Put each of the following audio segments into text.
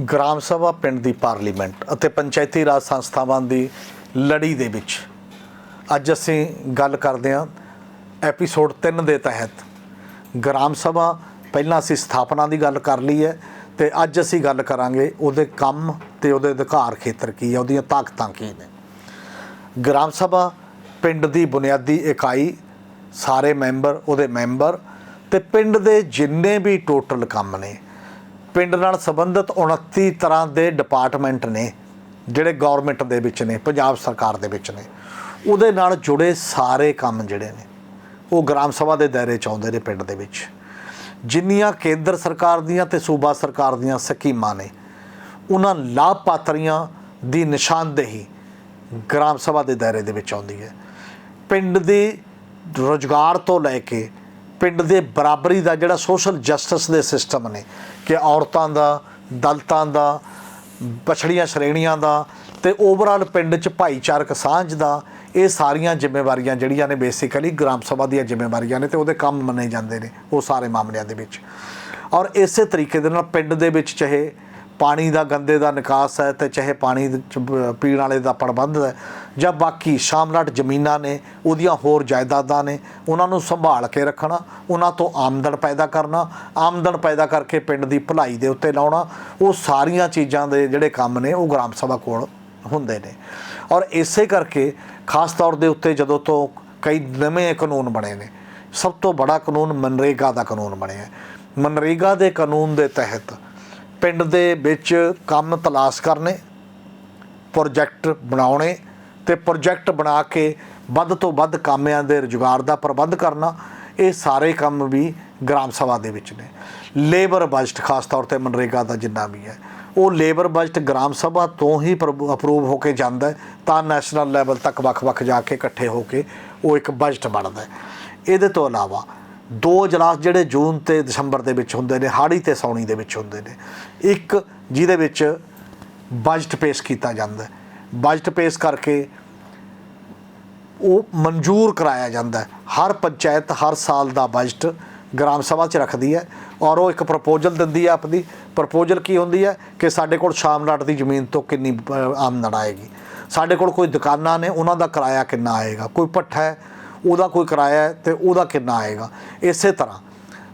Gram ਸਭਾ ਪਿੰਡ ਦੀ parliament ਅਤੇ ਪੰਚਾਇਤੀ ਰਾਜ ਸੰਸਥਾਵਾਂ ਦੀ ਲੜੀ ਦੇ ਵਿੱਚ। ਅੱਜ ਅਸੀਂ ਗੱਲ ਕਰਦੇ ਹਾਂ ਐਪੀਸੋਡ 3 ਦੇ ਤਹਿਤ। ਗ੍ਰਾਮ ਸਭਾ ਪਹਿਲਾਂ ਅਸੀਂ ਸਥਾਪਨਾ ਦੀ ਗੱਲ ਕਰ ਲਈ ਹੈ ਤੇ ਅੱਜ ਅਸੀਂ ਗੱਲ ਕਰਾਂਗੇ ਉਹਦੇ ਕੰਮ ਤੇ ਉਹਦੇ ਅਧਿਕਾਰ ਖੇਤਰ ਕੀ ਹੈ, ਉਹਦੀਆਂ ਤਾਕਤਾਂ ਕੀ ਨੇ। ਗ੍ਰਾਮ ਸਭਾ ਪਿੰਡ ਦੀ ਬੁਨਿਆਦੀ ਇਕਾਈ ਸਾਰੇ ਮੈਂਬਰ, ਉਹਦੇ ਮੈਂਬਰ ਤੇ ਪਿੰਡ ਦੇ ਜਿੰਨੇ ਵੀ ਟੋਟਲ ਕੰਮ ਨੇ ਪਿੰਡ ਨਾਲ ਸੰਬੰਧਿਤ 29 ਤਰ੍ਹਾਂ ਦੇ ਡਿਪਾਰਟਮੈਂਟ ਨੇ, ਜਿਹੜੇ ਗਵਰਨਮੈਂਟ ਦੇ ਵਿੱਚ ਨੇ, ਪੰਜਾਬ ਸਰਕਾਰ ਦੇ ਵਿੱਚ ਨੇ, ਉਹਦੇ ਨਾਲ ਜੁੜੇ ਸਾਰੇ ਕੰਮ ਜਿਹੜੇ ਨੇ, ਉਹ ਗ੍ਰਾਮ ਸਭਾ ਦੇ ਦਾਇਰੇ ਚ ਆਉਂਦੇ ਨੇ ਪਿੰਡ ਦੇ ਵਿੱਚ। ਜਿੰਨੀਆਂ ਕੇਂਦਰ ਸਰਕਾਰ ਦੀਆਂ ਤੇ ਸੂਬਾ ਸਰਕਾਰ ਦੀਆਂ ਸਕੀਮਾਂ ਨੇ, ਉਹਨਾਂ ਲਾਭਪਾਤਰੀਆਂ ਦੀ ਨਿਸ਼ਾਨਦੇਹੀ ਗ੍ਰਾਮ ਸਭਾ ਦੇ ਦਾਇਰੇ ਦੇ ਵਿੱਚ ਆਉਂਦੀ ਹੈ। ਪਿੰਡ ਦੀ ਰੋਜ਼ਗਾਰ ਤੋਂ ਲੈ ਕੇ ਪਿੰਡ ਦੇ ਬਰਾਬਰੀ ਦਾ ਜਿਹੜਾ ਸੋਸ਼ਲ ਜਸਟਿਸ ਦੇ ਸਿਸਟਮ ਨੇ ਕਿ ਔਰਤਾਂ ਦਾ, ਦਲਤਾਂ ਦਾ, ਪਛੜੀਆਂ ਸ਼੍ਰੇਣੀਆਂ ਦਾ ਤੇ ਓਵਰਆਲ ਪਿੰਡ 'ਚ ਭਾਈਚਾਰਕ ਸਾਂਝ ਦਾ ਇਹ ਸਾਰੀਆਂ ਜ਼ਿੰਮੇਵਾਰੀਆਂ ਜਿਹੜੀਆਂ ਨੇ ਬੇਸਿਕਲੀ ਗ੍ਰਾਮ ਸਭਾ ਦੀਆਂ ਜ਼ਿੰਮੇਵਾਰੀਆਂ ਨੇ ਤੇ ਉਹਦੇ ਕੰਮ ਮੰਨੇ ਜਾਂਦੇ ਨੇ ਉਹ ਸਾਰੇ ਮਾਮਲਿਆਂ ਦੇ ਵਿੱਚ। ਔਰ ਇਸੇ ਤਰੀਕੇ ਦੇ ਨਾਲ ਪਿੰਡ ਦੇ ਵਿੱਚ ਚਾਹੇ ਪਾਣੀ ਦਾ ਗੰਦੇ ਦਾ ਨਿਕਾਸ ਹੈ ਤੇ ਚਾਹੇ ਪਾਣੀ ਪੀਣ ਵਾਲੇ ਦਾ ਪ੍ਰਬੰਧ ਹੈ ਜਾਂ ਬਾਕੀ ਸ਼ਾਮਲਾਟ ਜ਼ਮੀਨਾਂ ਨੇ, ਉਹਦੀਆਂ ਹੋਰ ਜਾਇਦਾਦਾਂ ਨੇ, ਉਹਨਾਂ ਨੂੰ ਸੰਭਾਲ ਕੇ ਰੱਖਣਾ, ਉਹਨਾਂ ਤੋਂ ਆਮਦਨ ਪੈਦਾ ਕਰਨਾ, ਆਮਦਨ ਪੈਦਾ ਕਰਕੇ ਪਿੰਡ ਦੀ ਭਲਾਈ ਦੇ ਉੱਤੇ ਲਾਉਣਾ, ਉਹ ਸਾਰੀਆਂ ਚੀਜ਼ਾਂ ਦੇ ਜਿਹੜੇ ਕੰਮ ਨੇ, ਉਹ ਗ੍ਰਾਮ ਸਭਾ ਕੋਲ ਹੁੰਦੇ ਨੇ। ਔਰ ਇਸੇ ਕਰਕੇ ਖਾਸ ਤੌਰ ਦੇ ਉੱਤੇ ਜਦੋਂ ਤੋਂ ਕਈ ਨਵੇਂ ਕਾਨੂੰਨ ਬਣੇ ਨੇ, ਸਭ ਤੋਂ ਬੜਾ ਕਾਨੂੰਨ ਮਨਰੇਗਾ ਦਾ ਕਾਨੂੰਨ ਬਣਿਆ ਮਨਰੇਗਾ ਦੇ ਕਾਨੂੰਨ ਦੇ ਤਹਿਤ ਪਿੰਡ ਦੇ ਵਿੱਚ ਕੰਮ ਤਲਾਸ਼ ਕਰਨੇ ਪ੍ਰੋਜੈਕਟ ਬਣਾਉਣੇ ਤੇ ਪ੍ਰੋਜੈਕਟ ਬਣਾ ਕੇ ਵੱਧ ਤੋਂ ਵੱਧ ਕਾਮਿਆਂ ਦੇ ਰੁਜ਼ਗਾਰ ਦਾ ਪ੍ਰਬੰਧ ਕਰਨਾ, ਇਹ ਸਾਰੇ ਕੰਮ ਵੀ ਗ੍ਰਾਮ ਸਭਾ ਦੇ ਵਿੱਚ ਨੇ। ਲੇਬਰ ਬਜਟ ਖਾਸ ਤੌਰ ਤੇ ਮਨਰੇਗਾ ਦਾ ਜਿੰਨਾ ਵੀ ਹੈ, ਉਹ ਲੇਬਰ ਬਜਟ ਗ੍ਰਾਮ ਸਭਾ ਤੋਂ ਹੀ ਅਪਰੂਵ ਹੋ ਕੇ ਜਾਂਦਾ ਤਾਂ ਨੈਸ਼ਨਲ ਲੈਵਲ ਤੱਕ ਵੱਖ-ਵੱਖ ਜਾ ਕੇ ਇਕੱਠੇ ਹੋ ਕੇ ਉਹ ਇੱਕ ਬਜਟ ਬਣਦਾ ਇਹਦੇ ਤੋਂ ਇਲਾਵਾ ਦੋ ਇਜਲਾਸ ਜਿਹੜੇ ਜੂਨ ਤੇ ਦਸੰਬਰ ਦੇ ਵਿੱਚ ਹੁੰਦੇ ਨੇ ਹਾੜੀ ਤੇ ਸੌਣੀ ਦੇ ਵਿੱਚ ਹੁੰਦੇ ਨੇ। ਇੱਕ ਜਿਹਦੇ ਵਿੱਚ ਬਜਟ ਪੇਸ਼ ਕੀਤਾ ਜਾਂਦਾ ਹੈ। ਬਜਟ ਪੇਸ਼ ਕਰਕੇ ਉਹ ਮਨਜ਼ੂਰ ਕਰਾਇਆ ਜਾਂਦਾ ਹੈ। ਹਰ ਪੰਚਾਇਤ ਹਰ ਸਾਲ ਦਾ ਬਜਟ ਗ੍ਰਾਮ ਸਭਾ 'ਚ ਰੱਖਦੀ ਹੈ ਔਰ ਉਹ ਇੱਕ ਪ੍ਰਪੋਜ਼ਲ ਦਿੰਦੀ ਹੈ ਆਪਣੀ। ਪ੍ਰਪੋਜ਼ਲ ਕੀ ਹੁੰਦੀ ਹੈ ਕਿ ਸਾਡੇ ਕੋਲ ਸ਼ਾਮਲਾਟ ਦੀ ਜ਼ਮੀਨ ਤੋਂ ਕਿੰਨੀ ਆਮਦਨ ਆਏਗੀ। ਸਾਡੇ ਕੋਲ ਕੋਈ ਦੁਕਾਨਾਂ ਨੇ, ਉਹਨਾਂ ਦਾ ਕਿਰਾਇਆ ਕਿੰਨਾ ਆਏਗਾ? ਕੋਈ ਭੱਠਾ ਹੈ ਉਹਦਾ ਕੋਈ ਕਿਰਾਇਆ ਹੈ ਤੇ ਉਹਦਾ ਕਿੰਨਾ ਆਏਗਾ? ਇਸੇ ਤਰ੍ਹਾਂ,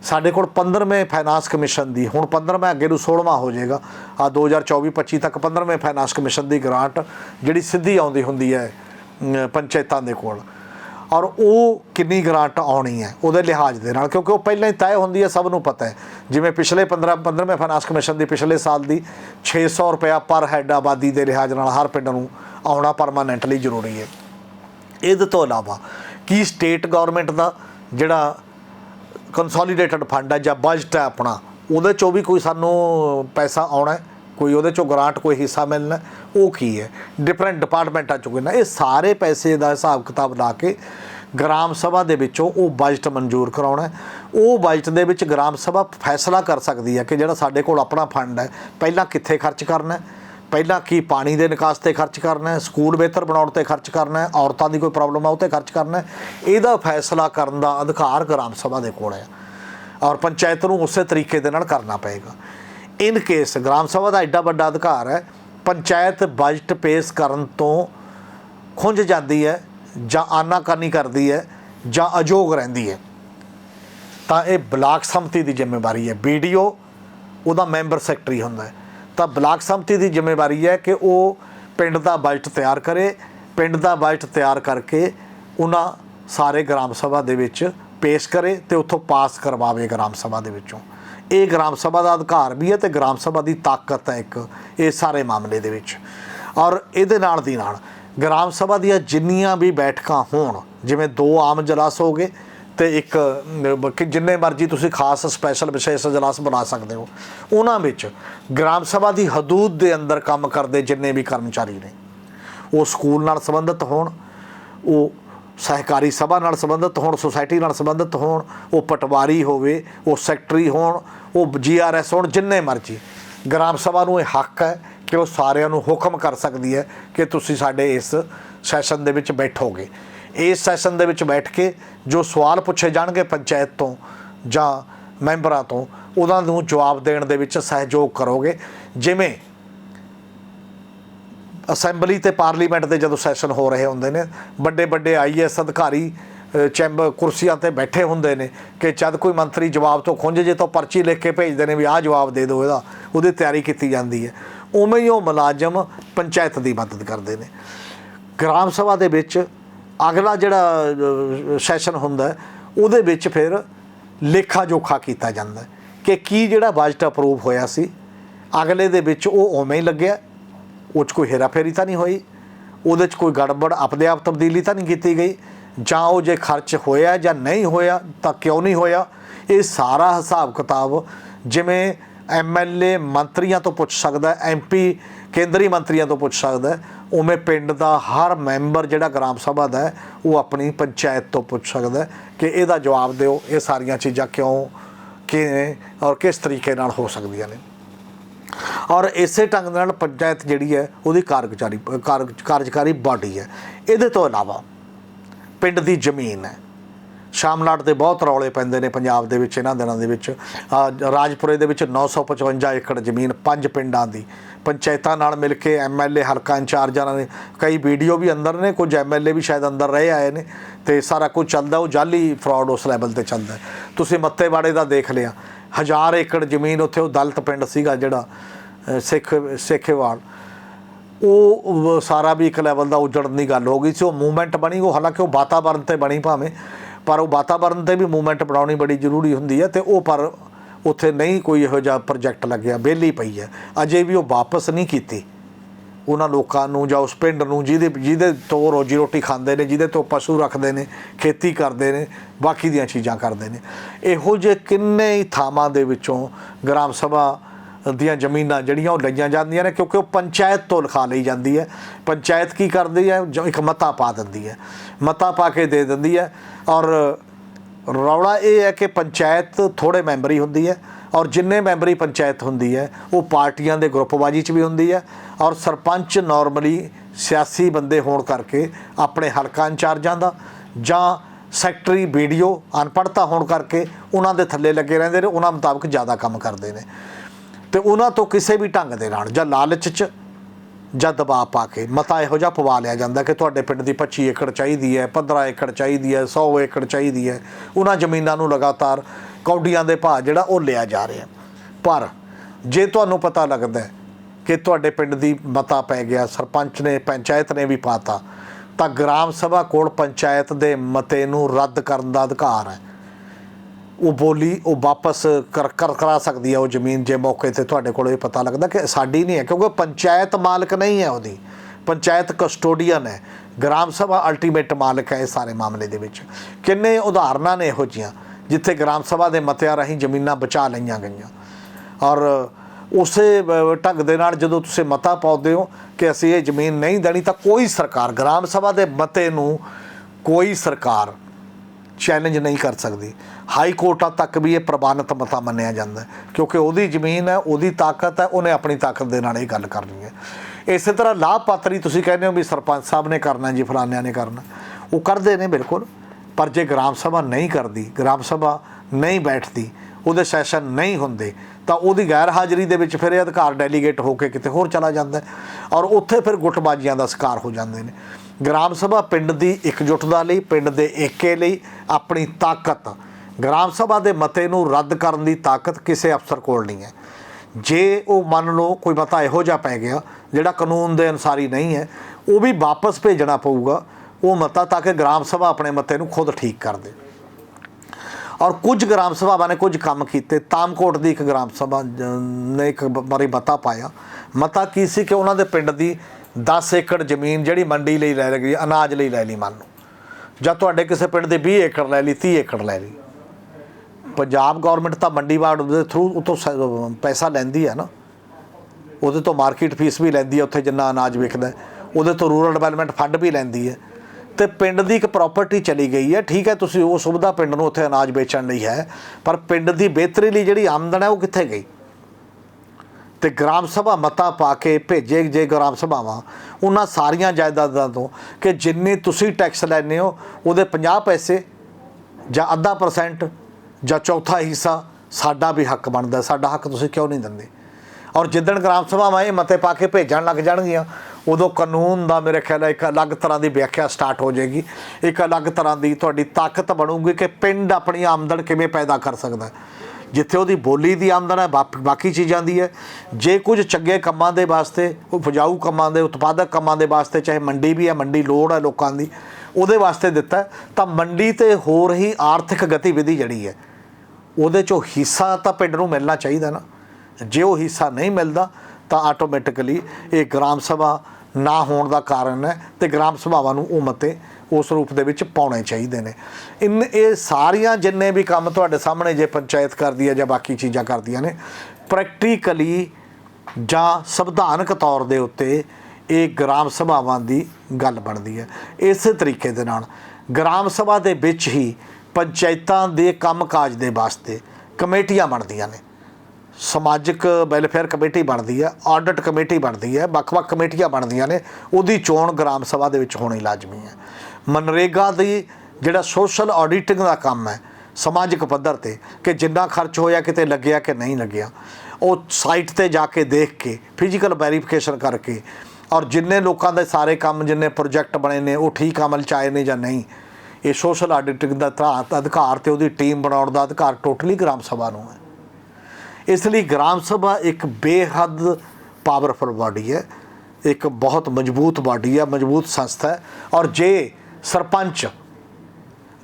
ਸਾਡੇ ਕੋਲ 15ਵੇਂ ਫਾਈਨਾਂਸ ਕਮਿਸ਼ਨ ਦੀ, ਹੁਣ 15ਵਾਂ ਅੱਗੇ ਨੂੰ 16ਵਾਂ ਹੋ ਜਾਏਗਾ। ਆ 2024-25 ਤੱਕ 15ਵੇਂ ਫਾਈਨਾਂਸ ਕਮਿਸ਼ਨ ਦੀ ਗ੍ਰਾਂਟ ਜਿਹੜੀ ਸਿੱਧੀ ਆਉਂਦੀ ਹੁੰਦੀ ਹੈ ਪੰਚਾਇਤਾਂ ਦੇ ਕੋਲ। ਔਰ ਉਹ ਕਿੰਨੀ ਗ੍ਰਾਂਟ ਆਉਣੀ ਹੈ, ਉਹਦੇ ਲਿਹਾਜ਼ ਦੇ ਨਾਲ, ਕਿਉਂਕਿ ਉਹ ਪਹਿਲਾਂ ਹੀ ਤੈਅ ਹੁੰਦੀ ਹੈ, ਸਭ ਨੂੰ ਪਤਾ ਹੈ। ਜਿਵੇਂ ਪਿਛਲੇ 15 15ਵੇਂ ਫਾਈਨਾਂਸ ਕਮਿਸ਼ਨ ਦੀ ਪਿਛਲੇ ਸਾਲ ਦੀ 600 ਰੁਪਇਆ ਪਰ ਹੈਡ ਆਬਾਦੀ ਦੇ ਲਿਹਾਜ਼ ਨਾਲ ਹਰ ਪਿੰਡ ਨੂੰ ਆਉਣਾ ਪਰਮਾਨੈਂਟਲੀ ਜ਼ਰੂਰੀ ਹੈ। ਇਹਦੇ ਤੋਂ ਇਲਾਵਾ ਕੀ ਸਟੇਟ ਗਵਰਨਮੈਂਟ ਦਾ ਜਿਹੜਾ ਕੰਸੋਲੀਡੇਟਡ ਫੰਡ ਹੈ ਜਾਂ ਬਜਟ ਹੈ ਆਪਣਾ, ਉਹਦੇ ਚੋਂ ਵੀ ਕੋਈ ਸਾਨੂੰ ਪੈਸਾ ਆਉਣਾ ਕੋਈ ਉਹਦੇ ਚੋਂ ਗ੍ਰਾਂਟ ਕੋਈ ਹਿੱਸਾ ਮਿਲਣਾ ਉਹ ਕੀ ਹੈ? ਡਿਫਰੈਂਟ ਡਿਪਾਰਟਮੈਂਟਾਂ ਚੋਂ ਕਿੰਨਾ, ਇਹ ਸਾਰੇ ਪੈਸੇ ਦਾ ਹਿਸਾਬ ਕਿਤਾਬ ਲਾ ਕੇ ਗ੍ਰਾਮ ਸਭਾ ਦੇ ਵਿੱਚੋਂ ਉਹ ਬਜਟ ਮਨਜ਼ੂਰ ਕਰਾਉਣਾ ਉਹ ਬਜਟ ਦੇ ਵਿੱਚ ਗ੍ਰਾਮ ਸਭਾ ਫੈਸਲਾ ਕਰ ਸਕਦੀ ਹੈ ਕਿ ਜਿਹੜਾ ਸਾਡੇ ਕੋਲ ਆਪਣਾ ਫੰਡ ਹੈ, ਪਹਿਲਾਂ ਕਿੱਥੇ ਖਰਚ ਕਰਨਾ ਹੈ ਪਹਿਲਾਂ ਕੀ ਪਾਣੀ ਦੇ ਨਿਕਾਸ ਤੇ ਖਰਚ ਕਰਨਾ ਹੈ, ਸਕੂਲ ਬਿਹਤਰ ਬਣਾਉਣ ਤੇ ਖਰਚ ਕਰਨਾ ਹੈ, ਔਰਤਾਂ ਦੀ ਕੋਈ ਪ੍ਰੋਬਲਮ ਆ, ਉਹ ਤੇ ਖਰਚ ਕਰਨਾ ਹੈ। ਇਹਦਾ ਫੈਸਲਾ ਕਰਨ ਦਾ ਅਧਿਕਾਰ ਗ੍ਰਾਮ ਸਭਾ ਦੇ ਕੋਲ ਹੈ। ਔਰ ਪੰਚਾਇਤ ਨੂੰ ਉਸੇ ਤਰੀਕੇ ਦੇ ਨਾਲ ਕਰਨਾ ਪਏਗਾ। ਇਨ ਕੇਸ ਗ੍ਰਾਮ ਸਭਾ ਦਾ ਐਡਾ ਵੱਡਾ ਅਧਿਕਾਰ ਹੈ, ਪੰਚਾਇਤ ਬਜਟ ਪੇਸ਼ ਕਰਨ ਤੋਂ ਖੁੰਝ ਜਾਂਦੀ ਹੈ, ਜਾਂ ਆਨਾਕਾਨੀ ਕਰਦੀ ਹੈ, ਜਾਂ ਅਯੋਗ ਰਹਿੰਦੀ ਹੈ। ਤਾਂ ਇਹ ਬਲਾਕ ਸੰਮਤੀ ਦੀ ਜ਼ਿੰਮੇਵਾਰੀ ਹੈ। ਵੀਡੀਓ ਉਹਦਾ ਮੈਂਬਰ ਸੈਕਟਰੀ ਹੁੰਦਾ ਹੈ। ਤਾਂ ਬਲਾਕ ਸੰਮਤੀ ਦੀ ਜ਼ਿੰਮੇਵਾਰੀ ਹੈ ਕਿ ਉਹ ਪਿੰਡ ਦਾ ਬਜਟ ਤਿਆਰ ਕਰੇ। ਪਿੰਡ ਦਾ ਬਜਟ ਤਿਆਰ ਕਰਕੇ ਉਹਨਾਂ ਸਾਰੇ ਗ੍ਰਾਮ ਸਭਾ ਦੇ ਵਿੱਚ ਪੇਸ਼ ਕਰੇ ਤੇ ਉੱਥੋਂ ਪਾਸ ਕਰਵਾਵੇ ਗ੍ਰਾਮ ਸਭਾ ਦੇ ਵਿੱਚੋਂ। ਇਹ ਗ੍ਰਾਮ ਸਭਾ ਦਾ ਅਧਿਕਾਰ ਵੀ ਹੈ ਤੇ ਗ੍ਰਾਮ ਸਭਾ ਦੀ ਤਾਕਤ ਹੈ ਇੱਕ, ਇਹ ਸਾਰੇ ਮਾਮਲੇ ਦੇ ਵਿੱਚ। ਔਰ ਇਹਦੇ ਨਾਲ ਦੀ ਨਾਲ ਗ੍ਰਾਮ ਸਭਾ ਦੀਆਂ ਜਿੰਨੀਆਂ ਵੀ ਬੈਠਕਾਂ ਹੋਣ, ਜਿਵੇਂ ਦੋ ਆਮ ਜਲਾਸ ਹੋ ਗਏ ਤੇ ਇੱਕ ਕਿ ਜਿੰਨੇ ਮਰਜ਼ੀ ਤੁਸੀਂ ਖਾਸ ਸਪੈਸ਼ਲ ਵਿਸ਼ੇਸ਼ ਇਜਲਾਸ ਬਣਾ ਸਕਦੇ ਹੋ। ਉਹਨਾਂ ਵਿੱਚ ਗ੍ਰਾਮ ਸਭਾ ਦੀ ਹਦੂਦ ਦੇ ਅੰਦਰ ਕੰਮ ਕਰਦੇ ਜਿੰਨੇ ਵੀ ਕਰਮਚਾਰੀ ਨੇ, ਉਹ ਸਕੂਲ ਨਾਲ ਸੰਬੰਧਿਤ ਹੋਣ, ਉਹ ਸਹਿਕਾਰੀ ਸਭਾ ਨਾਲ ਸੰਬੰਧਿਤ ਹੋਣ ਸੁਸਾਇਟੀ ਨਾਲ ਸੰਬੰਧਿਤ ਹੋਣ, ਉਹ ਪਟਵਾਰੀ ਹੋਵੇ, ਉਹ ਸੈਕਟਰੀ ਹੋਣ, ਉਹ ਜੀਆਰਐਸ ਹੋਣ, ਜਿੰਨੇ ਮਰਜ਼ੀ। ਗ੍ਰਾਮ ਸਭਾ ਨੂੰ ਇਹ ਹੱਕ ਹੈ ਕਿ ਉਹ ਸਾਰਿਆਂ ਨੂੰ ਹੁਕਮ ਕਰ ਸਕਦੀ ਹੈ ਕਿ ਤੁਸੀਂ ਸਾਡੇ ਇਸ ਸੈਸ਼ਨ ਦੇ ਵਿੱਚ ਬੈਠੋਗੇ। ਇਸ ਸੈਸ਼ਨ ਦੇ ਵਿੱਚ ਬੈਠ ਕੇ ਜੋ ਸਵਾਲ ਪੁੱਛੇ ਜਾਣਗੇ ਪੰਚਾਇਤ ਤੋਂ ਜਾਂ ਮੈਂਬਰਾਂ ਤੋਂ, ਉਹਨਾਂ ਨੂੰ ਜਵਾਬ ਦੇਣ ਦੇ ਵਿੱਚ ਸਹਿਯੋਗ ਕਰੋਗੇ। ਜਿਵੇਂ ਅਸੈਂਬਲੀ ਤੇ ਪਾਰਲੀਮੈਂਟ ਦੇ ਜਦੋਂ ਸੈਸ਼ਨ ਹੋ ਰਹੇ ਹੁੰਦੇ ਨੇ ਵੱਡੇ ਵੱਡੇ ਆਈਐਸ ਅਧਿਕਾਰੀ ਚੈਂਬਰ ਕੁਰਸੀਆਂ ਤੇ ਬੈਠੇ ਹੁੰਦੇ ਨੇ ਕਿ ਜਦ ਕੋਈ ਮੰਤਰੀ ਜਵਾਬ ਤੋਂ ਖੁੰਝ ਜੇ ਤਾਂ ਪਰਚੀ ਲਿਖ ਕੇ ਭੇਜਦੇ ਨੇ ਵੀ ਆਹ ਜਵਾਬ ਦੇ ਦਿਓ ਇਹਦਾ, ਉਹਦੀ ਤਿਆਰੀ ਕੀਤੀ ਜਾਂਦੀ ਹੈ। ਉਵੇਂ ਹੀ ਉਹ ਮੁਲਾਜ਼ਮ ਪੰਚਾਇਤ ਦੀ ਮਦਦ ਕਰਦੇ ਨੇ। ਗ੍ਰਾਮ ਸਭਾ ਦੇ ਵਿੱਚ ਅਗਲਾ ਜਿਹੜਾ ਸੈਸ਼ਨ ਹੁੰਦਾ, ਉਹਦੇ ਵਿੱਚ ਫਿਰ ਲੇਖਾ ਜੋਖਾ ਕੀਤਾ ਜਾਂਦਾ ਕਿ ਕੀ ਜਿਹੜਾ ਬਜਟ ਅਪਰੂਵ ਹੋਇਆ ਸੀ। ਅਗਲੇ ਦੇ ਵਿੱਚ ਉਹ ਉਵੇਂ ਹੀ ਲੱਗਿਆ। ਉਹ 'ਚ ਕੋਈ ਹੇਰਾਫੇਰੀ ਤਾਂ ਨਹੀਂ ਹੋਈ। ਉਹਦੇ 'ਚ ਕੋਈ ਗੜਬੜ ਆਪਦੇ ਆਪ ਤਬਦੀਲੀ ਤਾਂ ਨਹੀਂ ਕੀਤੀ ਗਈ। ਜਾਂ ਉਹ ਜੇ ਖਰਚ ਹੋਇਆ ਜਾਂ ਨਹੀਂ ਹੋਇਆ, ਤਾਂ ਕਿਉਂ ਨਹੀਂ ਹੋਇਆ? ਇਹ ਸਾਰਾ ਹਿਸਾਬ ਕਿਤਾਬ ਜਿਵੇਂ ਐਮਐਲਏ ਮੰਤਰੀਆਂ ਤੋਂ ਪੁੱਛ ਸਕਦਾ ਹੈ ਐਮਪੀ ਕੇਂਦਰੀ ਮੰਤਰੀਆਂ ਤੋਂ ਪੁੱਛ ਸਕਦਾ ਉਵੇਂ ਪਿੰਡ ਦਾ ਹਰ ਮੈਂਬਰ ਜਿਹੜਾ ਗ੍ਰਾਮ ਸਭਾ ਦਾ ਉਹ ਆਪਣੀ ਪੰਚਾਇਤ ਤੋਂ ਪੁੱਛ ਸਕਦਾ ਕਿ ਇਹਦਾ ਜਵਾਬ ਦਿਓ, ਇਹ ਸਾਰੀਆਂ ਚੀਜ਼ਾਂ ਕਿਉਂ, ਕਿਵੇਂ ਔਰ ਕਿਸ ਤਰੀਕੇ ਨਾਲ ਹੋ ਸਕਦੀਆਂ ਨੇ। ਔਰ ਇਸੇ ਢੰਗ ਨਾਲ ਪੰਚਾਇਤ ਜਿਹੜੀ ਹੈ, ਉਹਦੀ ਕਾਰਜਕਾਰੀ ਕਾਰਜਕਾਰੀ ਬਾਡੀ ਹੈ। ਇਹਦੇ ਤੋਂ ਇਲਾਵਾ ਪਿੰਡ ਦੀ ਜ਼ਮੀਨ ਹੈ। ਸ਼ਾਮਲਾਟ ਦੇ ਬਹੁਤ ਰੌਲੇ ਪੈਂਦੇ ਨੇ ਪੰਜਾਬ ਦੇ ਵਿੱਚ, ਇਹਨਾਂ ਦਿਨਾਂ ਦੇ ਵਿੱਚ। ਰਾਜਪੁਰੇ ਦੇ ਵਿੱਚ 955 ਏਕੜ ਜ਼ਮੀਨ ਪੰਜ ਪਿੰਡਾਂ ਦੀ। ਪੰਚਾਇਤਾਂ ਨਾਲ ਮਿਲ ਕੇ ਐਮਐਲਏ ਹਲਕਾ ਇੰਚਾਰਜਾਂ ਨੇ ਕਈ ਵੀਡੀਓ ਵੀ ਅੰਦਰ ਨੇ, ਕੁਝ ਐਮਐਲਏ ਵੀ ਸ਼ਾਇਦ ਅੰਦਰ ਰਹੇ ਆਏ ਨੇ ਤੇ ਸਾਰਾ ਕੁਝ ਚੱਲਦਾ, ਉਹ ਜਾਲੀ ਫਰਾਡ ਉਸ ਲੈਵਲ ਤੇ ਚੱਲਦਾ ਤੁਸੀਂ ਮੱਤੇਵਾੜੇ ਦਾ ਦੇਖ ਲਿਆ, ਹਜ਼ਾਰ ਏਕੜ ਜ਼ਮੀਨ ਉੱਥੇ, ਉਹ ਦਲਤ ਪਿੰਡ ਸੀਗਾ ਜਿਹੜਾ ਸਿੱਖ, ਸਿੱਖੇਵਾਲ। ਉਹ ਉਹ ਸਾਰਾ ਵੀ ਇੱਕ ਲੈਵਲ ਦਾ ਉਜੜਨ ਦੀ ਗੱਲ ਹੋ ਗਈ ਸੀ, ਉਹ ਮੂਵਮੈਂਟ ਬਣੀ, ਉਹ ਹਾਲਾਂਕਿ ਉਹ ਵਾਤਾਵਰਣ ਤੇ ਬਣੀ ਭਾਵੇਂ, ਪਰ ਉਹ ਵਾਤਾਵਰਣ ਤੇ ਵੀ ਮੂਵਮੈਂਟ ਬਣਾਉਣੀ ਬੜੀ ਜ਼ਰੂਰੀ ਹੁੰਦੀ ਹੈ ਤੇ ਉਹ ਪਰ ਉੱਥੇ ਨਹੀਂ ਕੋਈ ਇਹੋ ਜਿਹਾ ਪ੍ਰੋਜੈਕਟ ਲੱਗਿਆ, ਵਿਹਲੀ ਪਈ ਹੈ। ਅਜੇ ਵੀ ਉਹ ਵਾਪਸ ਨਹੀਂ ਕੀਤੀ। ਉਹਨਾਂ ਲੋਕਾਂ ਨੂੰ ਜਾਂ ਉਸ ਪਿੰਡ ਨੂੰ ਜਿਹਦੇ ਜਿਹਦੇ ਤੋਂ ਰੋਜੀ ਰੋਟੀ ਖਾਂਦੇ ਨੇ, ਜਿਹਦੇ ਤੋਂ ਪਸ਼ੂ ਰੱਖਦੇ ਨੇ, ਖੇਤੀ ਕਰਦੇ ਨੇ, ਬਾਕੀ ਦੀਆਂ ਚੀਜ਼ਾਂ ਕਰਦੇ ਨੇ। ਇਹੋ ਜਿਹੇ ਕਿੰਨੇ ਹੀ ਥਾਵਾਂ ਦੇ ਵਿੱਚੋਂ ਗ੍ਰਾਮ ਸਭਾ ਦੀਆਂ ਜ਼ਮੀਨਾਂ ਜਿਹੜੀਆਂ ਉਹ ਲਈਆਂ ਜਾਂਦੀਆਂ ਨੇ, ਕਿਉਂਕਿ ਉਹ ਪੰਚਾਇਤ ਤੋਂ ਲਿਖਾ ਲਈ ਜਾਂਦੀ ਹੈ। ਪੰਚਾਇਤ ਕੀ ਕਰਦੀ ਹੈ? ਜੋ ਇੱਕ ਮਤਾ ਪਾ ਦਿੰਦੀ ਹੈ। ਮਤਾ ਪਾ ਕੇ ਦੇ ਦਿੰਦੀ ਹੈ ਔਰ ਰੌਲਾ ਇਹ ਹੈ ਕਿ ਪੰਚਾਇਤ ਥੋੜੇ ਮੈਂਬਰੀ ਹੁੰਦੀ ਹੈ ਔਰ ਜਿੰਨੇ ਮੈਂਬਰੀ ਪੰਚਾਇਤ ਹੁੰਦੀ ਹੈ, ਉਹ ਪਾਰਟੀਆਂ ਦੇ ਗਰੁੱਪਬਾਜੀ 'ਚ ਵੀ ਹੁੰਦੀ ਹੈ ਔਰ ਸਰਪੰਚ ਨਾਰਮਲੀ ਸਿਆਸੀ ਬੰਦੇ ਹੋਣ ਕਰਕੇ ਆਪਣੇ ਹਲਕਾ ਇੰਚਾਰਜਾਂ ਦਾ ਜਾਂ ਸੈਕਟਰੀ ਵੀਡੀਓ ਅਨਪੜ੍ਹਤਾ ਹੋਣ ਕਰਕੇ ਉਹਨਾਂ ਦੇ ਥੱਲੇ ਲੱਗੇ ਰਹਿੰਦੇ ਨੇ, ਉਹਨਾਂ ਮੁਤਾਬਕ ਜ਼ਿਆਦਾ ਕੰਮ ਕਰਦੇ ਨੇ। ਤੇ ਉਹਨਾਂ ਤੋਂ ਕਿਸੇ ਵੀ ਢੰਗ ਦੇ ਨਾਲ ਜਾਂ ਲਾਲਚ 'ਚ ਜਾਂ ਦਬਾਅ ਪਾ ਕੇ। ਮਤਾ ਇਹੋ ਜਿਹਾ ਪਵਾ ਲਿਆ ਜਾਂਦਾ ਕਿ ਤੁਹਾਡੇ ਪਿੰਡ ਦੀ 25 ਏਕੜ ਚਾਹੀਦੀ ਹੈ 15 ਏਕੜ ਚਾਹੀਦੀ ਹੈ 100 ਏਕੜ ਚਾਹੀਦੀ ਹੈ। ਉਹਨਾਂ ਜ਼ਮੀਨਾਂ ਨੂੰ ਲਗਾਤਾਰ ਕੌਡੀਆਂ ਦੇ ਭਾਅ ਜਿਹੜਾ ਉਹ ਲਿਆ ਜਾ ਰਿਹਾ। ਪਰ ਜੇ ਤੁਹਾਨੂੰ ਪਤਾ ਲੱਗਦਾ ਕਿ ਤੁਹਾਡੇ ਪਿੰਡ ਦੀ ਮਤਾ ਪੈ ਗਿਆ, ਸਰਪੰਚ ਨੇ, ਪੰਚਾਇਤ ਨੇ ਵੀ ਪਾਤਾ, ਤਾਂ ਗ੍ਰਾਮ ਸਭਾ ਕੋਲ ਪੰਚਾਇਤ ਦੇ ਮਤੇ ਨੂੰ ਰੱਦ ਕਰਨ ਦਾ ਅਧਿਕਾਰ ਹੈ। ਉਹ ਬੋਲੀ ਉਹ ਵਾਪਸ ਕਰ ਕਰ ਕਰਾ ਸਕਦੀ ਹੈ ਉਹ ਜ਼ਮੀਨ ਜੇ ਮੌਕੇ ਤੇ ਤੁਹਾਡੇ ਕੋਲ ਇਹ ਪਤਾ ਲੱਗਦਾ ਕਿ ਸਾਡੀ ਨਹੀਂ ਹੈ, ਕਿਉਂਕਿ ਪੰਚਾਇਤ ਮਾਲਕ ਨਹੀਂ ਹੈ ਉਹਦੀ। ਪੰਚਾਇਤ ਕਸਟੋਡੀਅਨ ਹੈ। ਗ੍ਰਾਮ ਸਭਾ ਅਲਟੀਮੇਟ ਮਾਲਕ ਹੈ ਇਸ ਸਾਰੇ ਮਾਮਲੇ ਦੇ ਵਿੱਚ। ਕਿੰਨੇ ਉਦਾਹਰਨਾਂ ਨੇ ਇਹੋ ਜੀਆਂ ਜਿੱਥੇ ਗ੍ਰਾਮ ਸਭਾ ਦੇ ਮਤਿਆਂ ਰਾਹੀਂ ਜ਼ਮੀਨਾਂ ਬਚਾ ਲਈਆਂ ਗਈਆਂ। ਔਰ ਉਸੇ ਢੰਗ ਦੇ ਨਾਲ ਜਦੋਂ ਤੁਸੀਂ ਮਤਾ ਪਾਉਂਦੇ ਹੋ ਕਿ ਅਸੀਂ ਇਹ ਜ਼ਮੀਨ ਨਹੀਂ ਦੇਣੀ ਤਾਂ ਕੋਈ ਸਰਕਾਰ, ਗ੍ਰਾਮ ਸਭਾ ਦੇ ਮਤੇ ਨੂੰ ਕੋਈ ਸਰਕਾਰ ਚੈਲੰਜ ਨਹੀਂ ਕਰ ਸਕਦੀ। ਹਾਈ ਕੋਰਟਾਂ ਤੱਕ ਵੀ ਇਹ ਪ੍ਰਵਾਨਿਤ ਮਤਾ ਮੰਨਿਆ ਜਾਂਦਾ ਕਿਉਂਕਿ ਉਹਦੀ ਜ਼ਮੀਨ ਹੈ, ਉਹਦੀ ਤਾਕਤ ਹੈ, ਉਹਨੇ ਆਪਣੀ ਤਾਕਤ ਦੇ ਨਾਲ ਇਹ ਗੱਲ ਕਰਨੀ ਹੈ। ਇਸੇ ਤਰ੍ਹਾਂ ਲਾਭਪਾਤਰੀ ਤੁਸੀਂ ਕਹਿੰਦੇ ਹੋ ਵੀ ਸਰਪੰਚ ਸਾਹਿਬ ਨੇ ਕਰਨਾ ਜੀ ਫਲਾਨਿਆਂ ਨੇ ਕਰਨਾ। ਉਹ ਕਰਦੇ ਨੇ ਬਿਲਕੁਲ, ਪਰ ਜੇ ਗ੍ਰਾਮ ਸਭਾ ਨਹੀਂ ਕਰਦੀ, ਗ੍ਰਾਮ ਸਭਾ ਨਹੀਂ ਬੈਠਦੀ, ਉਹਦੇ ਸੈਸ਼ਨ ਨਹੀਂ ਹੁੰਦੇ, ਤਾਂ ਉਹਦੀ ਗੈਰ ਹਾਜ਼ਰੀ ਦੇ ਵਿੱਚ ਫਿਰ ਇਹ ਅਧਿਕਾਰ ਡੈਲੀਗੇਟ ਹੋ ਕੇ ਕਿਤੇ ਹੋਰ ਚਲਾ ਜਾਂਦਾ ਔਰ ਉੱਥੇ ਫਿਰ ਗੁੱਟਬਾਜ਼ੀਆਂ ਦਾ ਸ਼ਿਕਾਰ ਹੋ ਜਾਂਦੇ ਨੇ। ਗ੍ਰਾਮ ਸਭਾ ਪਿੰਡ ਦੀ ਇਕਜੁੱਟਤਾ ਲਈ, ਪਿੰਡ ਦੇ ਏਕੇ ਲਈ ਆਪਣੀ ਤਾਕਤ। ਗ੍ਰਾਮ ਸਭਾ ਦੇ ਮਤੇ ਨੂੰ ਰੱਦ ਕਰਨ ਦੀ ਤਾਕਤ ਕਿਸੇ ਅਫਸਰ ਕੋਲ ਨਹੀਂ ਹੈ। ਜੇ ਉਹ ਮੰਨ ਲਓ ਕੋਈ ਮਤਾ ਇਹੋ ਜਿਹਾ ਪੈ ਗਿਆ, ਜਿਹੜਾ ਕਾਨੂੰਨ ਦੇ ਅਨੁਸਾਰੀ ਨਹੀਂ ਹੈ, ਉਹ ਵੀ ਵਾਪਸ ਭੇਜਣਾ ਪਊਗਾ, ਉਹ ਮਤਾ ਤਾਂ ਕਿ ਗ੍ਰਾਮ ਸਭਾ ਆਪਣੇ ਮਤੇ ਨੂੰ ਖੁਦ ਠੀਕ ਕਰ ਦੇ। ਔਰ ਕੁਝ ਗ੍ਰਾਮ ਸਭਾਵਾਂ ਨੇ ਕੁਝ ਕੰਮ ਕੀਤੇ, ਤਾਮਕੋਟ ਦੀ ਇੱਕ ਗ੍ਰਾਮ ਸਭਾ ਨੇ ਇੱਕ ਬਾਰੇ ਮਤਾ ਪਾਇਆ। ਮਤਾ ਕੀ ਸੀ ਕਿ ਉਹਨਾਂ ਦੇ ਪਿੰਡ ਦੀ 10 ਏਕੜ ਜ਼ਮੀਨ ਜਿਹੜੀ ਮੰਡੀ ਲਈ ਲੈ ਲਈ, ਅਨਾਜ ਲਈ ਲੈ ਲਈ ਮੰਨ ਲਓ। ਜਾਂ ਤੁਹਾਡੇ ਕਿਸੇ ਪਿੰਡ ਦੇ 20 ਏਕੜ ਲੈ ਲਈ 30 ਏਕੜ ਲੈ ਲਈ। ਪੰਜਾਬ ਗਵਰਨਮੈਂਟ ਤਾਂ ਮੰਡੀ ਬਾੜ ਦੇ ਥਰੂ ਉਤੋਂ ਪੈਸਾ ਲੈਂਦੀ ਹੈ ਨਾ। ਉਹਦੇ ਤੋਂ ਮਾਰਕੀਟ ਫੀਸ ਵੀ ਲੈਂਦੀ ਹੈ ਉੱਥੇ ਜਿੰਨਾ ਅਨਾਜ ਵਿਕਦਾ। ਉਹਦੇ ਤੋਂ ਰੂਰਲ ਡਿਵੈਲਪਮੈਂਟ ਫੰਡ ਵੀ ਲੈਂਦੀ ਹੈ ਤੇ ਪਿੰਡ ਦੀ ਇੱਕ ਪ੍ਰਾਪਰਟੀ ਚਲੀ ਗਈ ਹੈ ਠੀਕ ਹੈ ਤੁਸੀਂ ਉਹ ਸੁਵਿਧਾ ਪਿੰਡ ਨੂੰ ਉੱਥੇ ਅਨਾਜ ਵੇਚਣ ਲਈ ਹੈ। ਪਰ ਪਿੰਡ ਦੀ ਬਿਹਤਰੀ ਲਈ ਜਿਹੜੀ ਆਮਦਨ ਹੈ ਉਹ ਕਿੱਥੇ ਗਈ? ਤੇ ਗ੍ਰਾਮ ਸਭਾ ਮਤਾ ਪਾ ਕੇ ਭੇਜੇ ਜੇ ਗ੍ਰਾਮ ਸਭਾਵਾਂ, ਉਹਨਾਂ ਸਾਰੀਆਂ ਜਾਇਦਾਦਾਂ ਤੋਂ ਕਿ ਜਿੰਨੇ ਤੁਸੀਂ ਟੈਕਸ ਲੈਂਦੇ ਹੋ, ਉਹਦੇ 50 ਪੈਸੇ ਜਾਂ ਅੱਧਾ ਪਰਸੈਂਟ ਜਾਂ ਚੌਥਾ ਹਿੱਸਾ ਸਾਡਾ ਵੀ ਹੱਕ ਬਣਦਾ, ਸਾਡਾ ਹੱਕ ਤੁਸੀਂ ਕਿਉਂ ਨਹੀਂ ਦਿੰਦੇ? ਔਰ ਜਿੱਦਣ ਗ੍ਰਾਮ ਸਭਾਵਾਂ ਇਹ ਮਤੇ ਪਾ ਕੇ ਭੇਜਣ ਲੱਗ ਜਾਣਗੀਆਂ, ਉਦੋਂ ਕਾਨੂੰਨ ਦਾ ਮੇਰੇ ਖਿਆਲ ਹੈ ਇੱਕ ਅਲੱਗ ਤਰ੍ਹਾਂ ਦੀ ਵਿਆਖਿਆ ਸਟਾਰਟ ਹੋ ਜਾਏਗੀ, ਇੱਕ ਅਲੱਗ ਤਰ੍ਹਾਂ ਦੀ ਤੁਹਾਡੀ ਤਾਕਤ ਬਣੂਗੀ ਕਿ ਪਿੰਡ ਆਪਣੀ ਆਮਦਨ ਕਿਵੇਂ ਪੈਦਾ ਕਰ ਸਕਦਾ ਜਿੱਥੇ ਉਹਦੀ ਬੋਲੀ ਦੀ ਆਮਦਨ ਹੈ, ਬਾਪ- ਬਾਕੀ ਚੀਜ਼ਾਂ ਦੀ ਹੈ। ਜੇ ਕੁਝ ਚੰਗੇ ਕੰਮਾਂ ਦੇ ਵਾਸਤੇ, ਉਪਜਾਊ ਕੰਮਾਂ ਦੇ, ਉਤਪਾਦਕ ਕੰਮਾਂ ਦੇ ਵਾਸਤੇ, ਚਾਹੇ ਮੰਡੀ ਵੀ ਹੈ, ਮੰਡੀ ਲੋੜ ਹੈ ਲੋਕਾਂ ਦੀ, ਉਹਦੇ ਵਾਸਤੇ ਦਿੱਤਾ ਤਾਂ ਮੰਡੀ ਤੇ ਹੋ ਰਹੀ ਆਰਥਿਕ ਗਤੀਵਿਧੀ ਜਿਹੜੀ ਹੈ, ਉਹਦੇ ਚੋਂ ਹਿੱਸਾ ਤਾਂ ਪਿੰਡ ਨੂੰ ਮਿਲਣਾ ਚਾਹੀਦਾ ਨਾ। ਜੇ ਉਹ ਹਿੱਸਾ ਨਹੀਂ ਮਿਲਦਾ, ਤਾਂ ਆਟੋਮੈਟਿਕਲੀ ਇਹ ਗ੍ਰਾਮ ਸਭਾ ਨਾ ਹੋਣ ਦਾ ਕਾਰਨ ਹੈ ਤੇ ਗ੍ਰਾਮ ਸਭਾਵਾਂ ਨੂੰ ਉਹ ਮਤੇ ਉਸ ਰੂਪ ਦੇ ਵਿੱਚ ਪਾਉਣੇ ਚਾਹੀਦੇ ਨੇ। ਇਨ, ਇਹ ਸਾਰੀਆਂ ਜਿੰਨੇ ਵੀ ਕੰਮ ਤੁਹਾਡੇ ਸਾਹਮਣੇ ਜੇ ਪੰਚਾਇਤ ਕਰਦੀ ਹੈ ਜਾਂ ਬਾਕੀ ਚੀਜ਼ਾਂ ਕਰਦੀਆਂ ਨੇ ਪ੍ਰੈਕਟੀਕਲੀ ਜਾਂ ਸੰਵਿਧਾਨਕ ਤੌਰ ਦੇ ਉੱਤੇ ਇਹ ਗ੍ਰਾਮ ਸਭਾਵਾਂ ਦੀ ਗੱਲ ਬਣਦੀ ਹੈ। ਇਸੇ ਤਰੀਕੇ ਦੇ ਨਾਲ ਗ੍ਰਾਮ ਸਭਾ ਦੇ ਵਿੱਚ ਹੀ ਪੰਚਾਇਤਾਂ ਦੇ ਕੰਮਕਾਜ ਦੇ ਵਾਸਤੇ ਕਮੇਟੀਆਂ ਬਣਦੀਆਂ ਨੇ। ਸਮਾਜਿਕ ਵੈਲਫੇਅਰ ਕਮੇਟੀ ਬਣਦੀ ਹੈ, ਆਡਿਟ ਕਮੇਟੀ ਬਣਦੀ ਹੈ, ਵੱਖ-ਵੱਖ ਕਮੇਟੀਆਂ ਬਣਦੀਆਂ ਨੇ, ਉਹਦੀ ਚੋਣ ਗ੍ਰਾਮ ਸਭਾ ਦੇ ਵਿੱਚ ਹੋਣੀ ਲਾਜ਼ਮੀ ਹੈ। ਮਨਰੇਗਾ ਦੀ ਜਿਹੜਾ ਸੋਸ਼ਲ ਆਡਿਟਿੰਗ ਦਾ ਕੰਮ ਹੈ, ਸਮਾਜਿਕ ਪੱਧਰ ਤੇ, ਕਿ ਜਿੰਨਾ ਖਰਚ ਹੋਇਆ ਕਿਤੇ ਲੱਗਿਆ ਕਿ ਨਹੀਂ ਲੱਗਿਆ, ਉਹ ਸਾਈਟ ਤੇ ਜਾ ਕੇ ਦੇਖ ਕੇ ਫਿਜ਼ੀਕਲ ਵੈਰੀਫਿਕੇਸ਼ਨ ਕਰਕੇ, ਔਰ ਜਿੰਨੇ ਲੋਕਾਂ ਦੇ ਸਾਰੇ ਕੰਮ, ਜਿੰਨੇ ਪ੍ਰੋਜੈਕਟ ਬਣੇ ਨੇ, ਉਹ ਠੀਕ ਅਮਲ ਚ ਆਏ ਨੇ ਜਾਂ ਨਹੀਂ, ਇਹ ਸੋਸ਼ਲ ਆਡਿਟਿੰਗ ਦਾ ਅਧਿਕਾਰ ਤੇ ਉਹਦੀ ਟੀਮ ਬਣਾਉਣ ਦਾ ਅਧਿਕਾਰ ਟੋਟਲੀ ਗ੍ਰਾਮ ਸਭਾ ਨੂੰ ਹੈ। ਇਸ ਲਈ ਗ੍ਰਾਮ ਸਭਾ ਇੱਕ ਬੇਹੱਦ ਪਾਵਰਫੁਲ ਬਾਡੀ ਹੈ, ਇੱਕ ਬਹੁਤ ਮਜ਼ਬੂਤ ਬਾਡੀ ਹੈ, ਮਜ਼ਬੂਤ ਸੰਸਥਾ ਹੈ, ਔਰ ਜੇ ਸਰਪੰਚ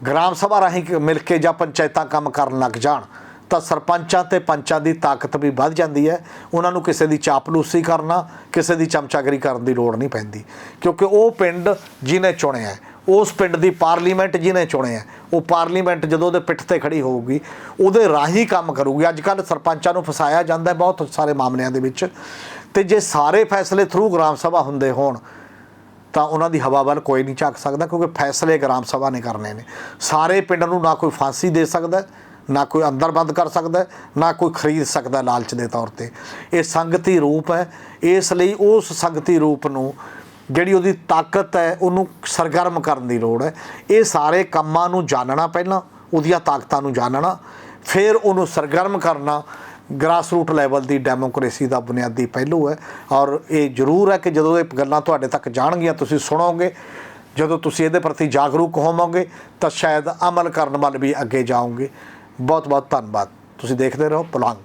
ਗ੍ਰਾਮ ਸਭਾ ਰਾਹੀਂ ਮਿਲ ਕੇ ਜਾਂ ਪੰਚਾਇਤਾਂ ਕੰਮ ਕਰਨ ਲੱਗ ਜਾਣ ਤਾਂ ਸਰਪੰਚਾਂ ਤੇ ਪੰਚਾਂ ਦੀ ਤਾਕਤ ਵੀ ਵੱਧ ਜਾਂਦੀ ਹੈ। ਉਹਨਾਂ ਨੂੰ ਕਿਸੇ ਦੀ ਚਾਪਲੂਸੀ ਕਰਨਾ ਕਿਸੇ ਦੀ ਚਮਚਾਗਰੀ ਕਰਨ ਦੀ ਲੋੜ ਨਹੀਂ ਪੈਂਦੀ। ਕਿਉਂਕਿ ਉਹ ਪਿੰਡ ਜਿਹਨੇ ਚੁਣਿਆ ਹੈ, ਉਸ ਪਿੰਡ ਦੀ ਪਾਰਲੀਮੈਂਟ ਜਿਹਨੇ ਚੁਣਿਆ ਹੈ, ਉਹ ਪਾਰਲੀਮੈਂਟ ਜਦੋਂ ਉਹਦੇ ਪਿੱਠ ਤੇ ਖੜੀ ਹੋਊਗੀ ਉਹਦੇ ਰਾਹੀਂ ਕੰਮ ਕਰੂਗੀ। ਅੱਜ ਕੱਲ੍ਹ ਸਰਪੰਚਾਂ ਨੂੰ ਫਸਾਇਆ ਜਾਂਦਾ ਬਹੁਤ ਸਾਰੇ ਮਾਮਲਿਆਂ ਦੇ ਵਿੱਚ। ਤੇ ਜੇ ਸਾਰੇ ਫੈਸਲੇ ਥਰੂ ਗ੍ਰਾਮ ਸਭਾ ਹੁੰਦੇ ਹੋਣ ਤਾਂ ਉਹਨਾਂ ਦੀ ਹਵਾ ਵੱਲ ਕੋਈ ਨਹੀਂ ਝਾਕ ਸਕਦਾ ਕਿਉਂਕਿ ਫੈਸਲੇ ਗ੍ਰਾਮ ਸਭਾ ਨੇ ਕਰਨੇ ਨੇ। ਸਾਰੇ ਪਿੰਡ ਨੂੰ ਨਾ ਕੋਈ ਫਾਂਸੀ ਦੇ ਸਕਦਾ, ਨਾ ਕੋਈ ਅੰਦਰ ਬੰਦ ਕਰ ਸਕਦਾ, ਨਾ ਕੋਈ ਖਰੀਦ ਸਕਦਾ ਲਾਲਚ ਦੇ ਤੌਰ ਤੇ। ਇਹ ਸੰਗਤੀ ਰੂਪ ਹੈ। ਇਸ ਲਈ ਉਸ ਸੰਗਤੀ ਰੂਪ ਨੂੰ ਜਿਹੜੀ ਉਹਦੀ ਤਾਕਤ ਹੈ, ਉਹਨੂੰ ਸਰਗਰਮ ਕਰਨ ਦੀ ਲੋੜ ਹੈ। ਇਹ ਸਾਰੇ ਕੰਮਾਂ ਨੂੰ ਜਾਣਨਾ ਪਹਿਲਾਂ, ਉਹਦੀਆਂ ਤਾਕਤਾਂ ਨੂੰ ਜਾਣਨਾ, ਫਿਰ ਉਹਨੂੰ ਸਰਗਰਮ ਕਰਨਾ ਗ੍ਰਾਸ ਰੂਟ ਲੈਵਲ ਦੀ ਡੈਮੋਕ੍ਰੇਸੀ ਦਾ ਬੁਨਿਆਦੀ ਪਹਿਲੂ ਹੈ। ਔਰ ਇਹ ਜ਼ਰੂਰ ਹੈ ਕਿ ਜਦੋਂ ਇਹ ਗੱਲਾਂ ਤੁਹਾਡੇ ਤੱਕ ਜਾਣਗੀਆਂ, ਤੁਸੀਂ ਸੁਣੋਗੇ। ਜਦੋਂ ਤੁਸੀਂ ਇਹਦੇ ਪ੍ਰਤੀ ਜਾਗਰੂਕ ਹੋਵੋਗੇ, ਤਾਂ ਸ਼ਾਇਦ ਅਮਲ ਕਰਨ ਵੱਲ ਵੀ ਅੱਗੇ ਜਾਓਗੇ। ਬਹੁਤ ਬਹੁਤ ਧੰਨਵਾਦ। ਤੁਸੀਂ ਦੇਖਦੇ ਰਹੋ, ਪੁਲੰਗ।